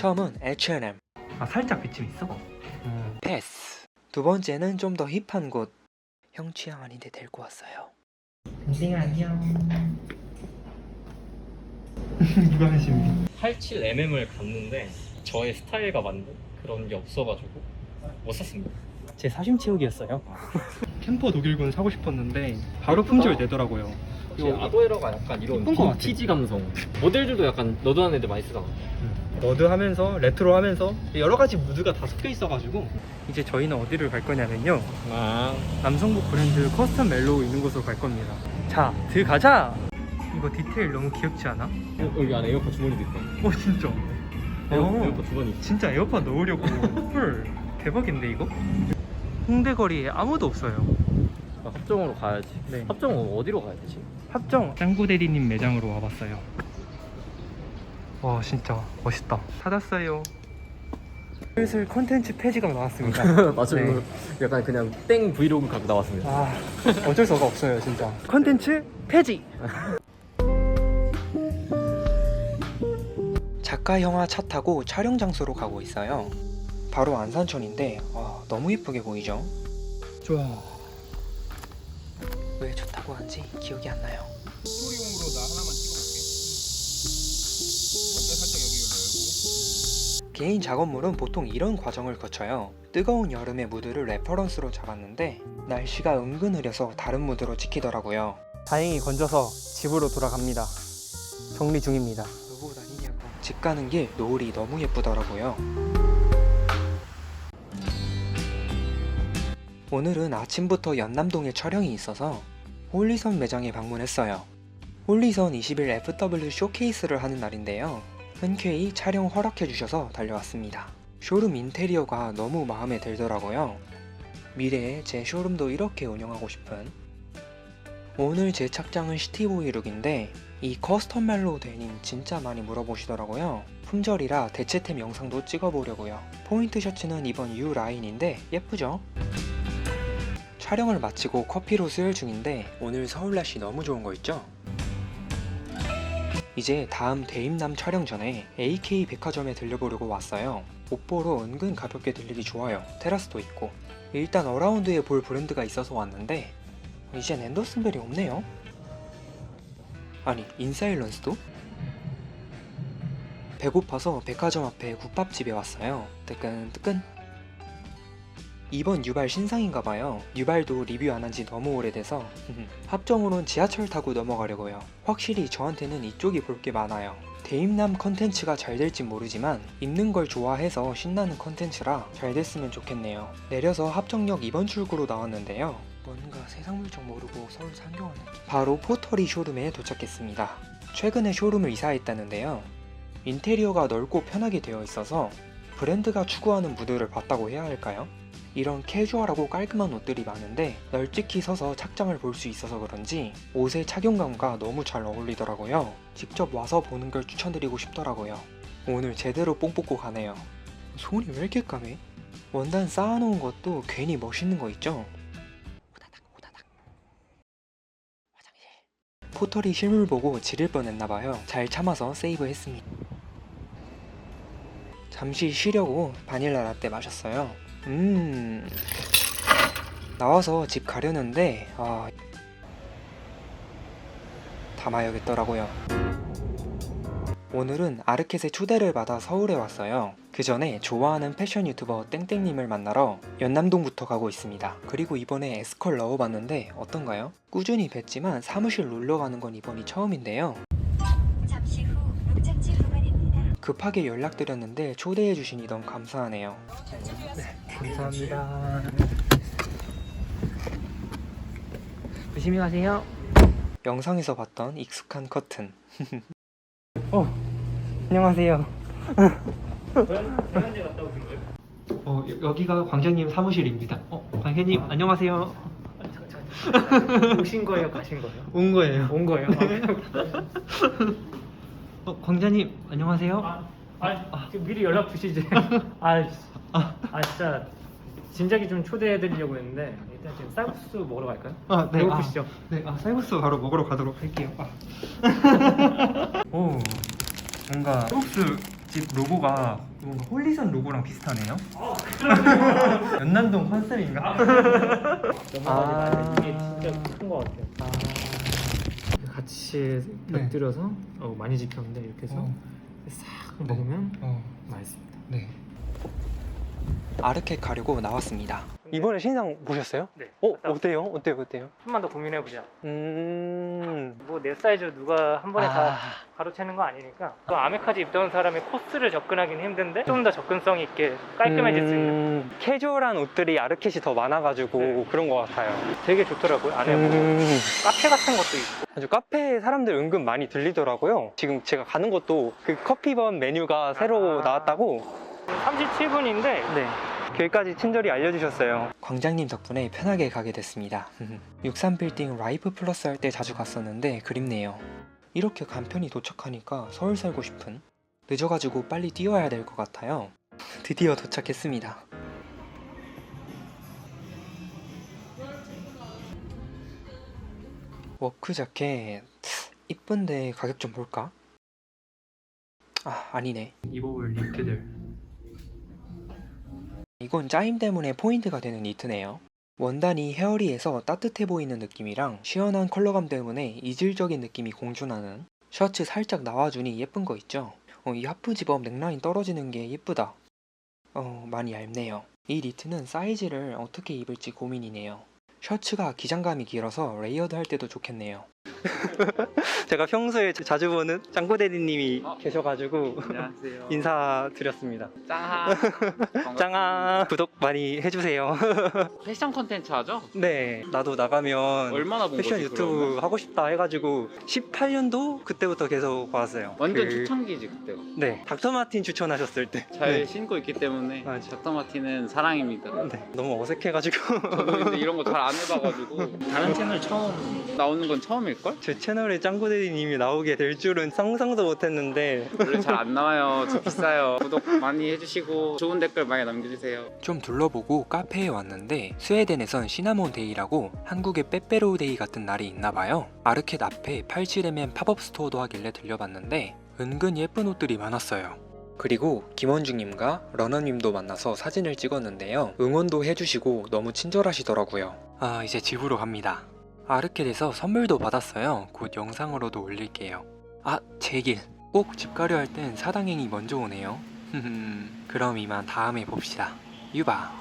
처음은 H&M. 아 살짝 비침 있어? 패스 두 번째는 좀 더 힙한 곳. 형 취향 아닌데 데리고 왔어요. 땡 안녕 누가 하시는 87mm을 갔는데 저의 스타일과 맞는 그런 게 없어가지고 못 샀습니다. 제 사심 채우기였어요. 캠퍼 독일군 사고 싶었는데 바로 품절 되더라고요. 이 아도에러가 약간 이런 예쁜 것 같아. 빈티지 감성. 모델들도 약간 너드한 애들 많이 쓰잖아. 머드 하면서 레트로 하면서 여러 가지 무드가 다 섞여 있어가지고 이제 저희는 어디를 갈 거냐면요 아, 남성복 브랜드 커스텀 멜로우 있는 곳으로 갈 겁니다 자 들어가자 이거 디테일 너무 귀엽지 않아? 여기 안에 에어팟 주머니도 있다. 어 진짜 에어, 어. 에어팟 주머니. 진짜 에어팟 넣으려고 헐 대박인데 이거? 홍대 거리에 아무도 없어요 아, 합정으로 가야지. 네. 합정은 어디로 가야 되지? 합정 짱구 대리님 매장으로 와봤어요 와 진짜 멋있다 닫았어요 슬슬 컨텐츠 폐지가 나왔습니다 맞아요. 네. 약간 그냥 땡 브이로그 갖고 나왔습니다. 아 어쩔 수가 없어요 진짜 컨텐츠 폐지 작가 형아 차 타고 촬영 장소로 가고 있어요 바로 안산천인데 와, 너무 예쁘게 보이죠? 좋아 왜 좋다고 하는지 기억이 안 나요 살짝 여기 열고. 개인 작업물은 보통 이런 과정을 거쳐요. 뜨거운 여름의 무드를 레퍼런스로 잡았는데 날씨가 은근 흐려서 다른 무드로 찍히더라고요. 다행히 건져서 집으로 돌아갑니다 정리 중입니다 왜 보고 다니냐고. 집 가는 길 노을이 너무 예쁘더라고요. 오늘은 아침부터 연남동에 촬영이 있어서 홀리선 매장에 방문했어요. 홀리선 20일 FW 쇼케이스를 하는 날인데요. 흔쾌히 촬영 허락해 주셔서 달려왔습니다. 쇼룸 인테리어가 너무 마음에 들더라고요. 미래에 제 쇼룸도 이렇게 운영하고 싶은 오늘 제 착장은 시티보이 룩인데 이 커스텀 멜로우 데님 진짜 많이 물어보시더라고요. 품절이라 대체템 영상도 찍어보려고요. 포인트 셔츠는 이번 U 라인인데 예쁘죠? 촬영을 마치고 커피로 수혈 중인데 오늘 서울 날씨 너무 좋은 거 있죠? 이제 다음 대임남 촬영 전에 AK 백화점에 들려보려고 왔어요. 옷 보러 은근 가볍게 들리기 좋아요. 테라스도 있고. 일단 어라운드에 볼 브랜드가 있어서 왔는데 이젠 앤더슨벨이 없네요. 아니 인사일런스도? 배고파서 백화점 앞에 국밥집에 왔어요. 뜨끈뜨끈. 이번 유발 신상인가봐요. 유발도 리뷰 안 한 지 너무 오래돼서 합정으론 지하철 타고 넘어가려고요. 확실히 저한테는 이쪽이 볼 게 많아요. 대임남 컨텐츠가 잘 될진 모르지만 입는 걸 좋아해서 신나는 컨텐츠라 잘 됐으면 좋겠네요. 내려서 합정역 2번 출구로 나왔는데요. 뭔가 세상 물정 모르고 서울 상경하는 느낌. 바로 포터리 쇼룸에 도착했습니다. 최근에 쇼룸을 이사했다는데요. 인테리어가 넓고 편하게 되어 있어서 브랜드가 추구하는 무드를 봤다고 해야 할까요? 이런 캐주얼하고 깔끔한 옷들이 많은데 널찍히 서서 착장을 볼 수 있어서 그런지 옷의 착용감과 너무 잘 어울리더라고요. 직접 와서 보는 걸 추천드리고 싶더라고요. 오늘 제대로 뽕 뽑고 가네요. 손이 왜 이렇게 까매? 원단 쌓아놓은 것도 괜히 멋있는 거 있죠? 오다닥 오다닥 화장실 포털이 실물 보고 지를 뻔했나봐요. 잘 참아서 세이브했습니다. 잠시 쉬려고 바닐라 라떼 마셨어요. 음. 나와서 집 가려는데, 아. 담아야겠더라고요. 오늘은 아르켓의 초대를 받아 서울에 왔어요. 그 전에 좋아하는 패션 유튜버 땡땡님을 만나러 연남동부터 가고 있습니다. 그리고 이번에 에스컬 넣어봤는데 어떤가요? 꾸준히 뵀지만 사무실 놀러 가는 건 이번이 처음인데요. 급하게 연락드렸는데 초대해주시니 너무 감사하네요. 감사합니다 조심히 가세요 영상에서 봤던 익숙한 커튼. 어 안녕하세요 어 여- 여기가 광장님 사무실입니다 어 광장님 안녕하세요 오신 거예요, 가신 거예요? 온 거예요 온 거예요. 어 광장님 안녕하세요 아, 아, 지금 미리 연락 주시지. 아, 아, 진짜 진작에 좀 초대해드리려고 했는데 일단 지금 쌀국수 먹으러 갈까요? 아, 네. 배고프시죠? 아, 네, 아, 쌀국수 바로 먹으러 가도록 할게요. 아. 오, 뭔가 쌀국수 집 로고가 뭔가 홀리선 로고랑 비슷하네요. 연남동 컨셉인가? 넘어가지 아. 마세요. 이게 진짜 큰거 같아요. 같이 네. 곁들여서 어, 많이 집혔는데 이렇게 해서 어. 싹 먹으면 어, 맛있습니다. 네. 아르케 가려고 나왔습니다. 이번에 신상 보셨어요? 네. 어 갔다 어때요? 어때요? 어때요? 좀만 더 고민해 보자. 음. 뭐 내 사이즈 누가 한 번에 다 아, 가로채는 거 아니니까 또 아메카지 입던 사람의 코스를 접근하기는 힘든데 좀 더 접근성 있게 깔끔해질 수 있는 음, 캐주얼한 옷들이 아르켓이 더 많아가지고 네. 그런 것 같아요. 되게 좋더라고요. 안에 뭐 음, 카페 같은 것도 있고 아주 카페 사람들 은근 많이 들리더라고요. 지금 제가 가는 것도 그 커피번 메뉴가 새로 아. 나왔다고 37분인데 네. 길까지 친절히 알려주셨어요. 광장님 덕분에 편하게 가게 됐습니다. 63빌딩 라이프 플러스 할 때 자주 갔었는데 그립네요. 이렇게 간편히 도착하니까 서울 살고 싶은 늦어가지고 빨리 뛰어야 될 것 같아요. 드디어 도착했습니다. 워크 자켓 이쁜데 가격 좀 볼까? 아 아니네. 입어볼 니트들. 이건 짜임 때문에 포인트가 되는 니트네요. 원단이 헤어리해서 따뜻해 보이는 느낌이랑 시원한 컬러감 때문에 이질적인 느낌이 공존하는 셔츠 살짝 나와주니 예쁜 거 있죠? 어, 이 하프 집업 넥라인 떨어지는 게 예쁘다. 어, 많이 얇네요. 이 니트는 사이즈를 어떻게 입을지 고민이네요. 셔츠가 기장감이 길어서 레이어드 할 때도 좋겠네요. 제가 평소에 자주 보는 짱구대리님이 계셔가지고 안녕하세요. 인사드렸습니다. 짱하. 짱아 구독 많이 해주세요. 패션 컨텐츠 하죠? 네, 나도 나가면 얼마나 본 패션 거지, 유튜브 그러면? 하고 싶다 해가지고 18년도 그때부터 계속 봤어요. 완전 그- 초창기지 그때가. 네, 닥터 마틴 추천하셨을 때. 잘 네. 신고 있기 때문에 맞아. 닥터 마틴은 사랑입니다. 네, 너무 어색해가지고 저도 이런 거 잘 안 해봐가지고 다른 채널 처음 나오는 건 처음일걸? 제 채널에 짱구대리님이 나오게 될 줄은 상상도 못했는데 원래 잘 안 나와요. 저 비싸요. 구독 많이 해주시고 좋은 댓글 많이 남겨주세요. 좀 둘러보고 카페에 왔는데 스웨덴에선 시나몬 데이라고 한국의 빼빼로 데이 같은 날이 있나 봐요. 아르켓 앞에 87mm 팝업 스토어도 하길래 들려봤는데 은근 예쁜 옷들이 많았어요. 그리고 김원중님과 러너님도 만나서 사진을 찍었는데요. 응원도 해주시고 너무 친절하시더라고요. 아 이제 집으로 갑니다. 아르켓에서 선물도 받았어요. 곧 영상으로도 올릴게요. 아 제길 꼭 집 가려 할 땐 사당행이 먼저 오네요. 그럼 이만 다음에 봅시다. 유바.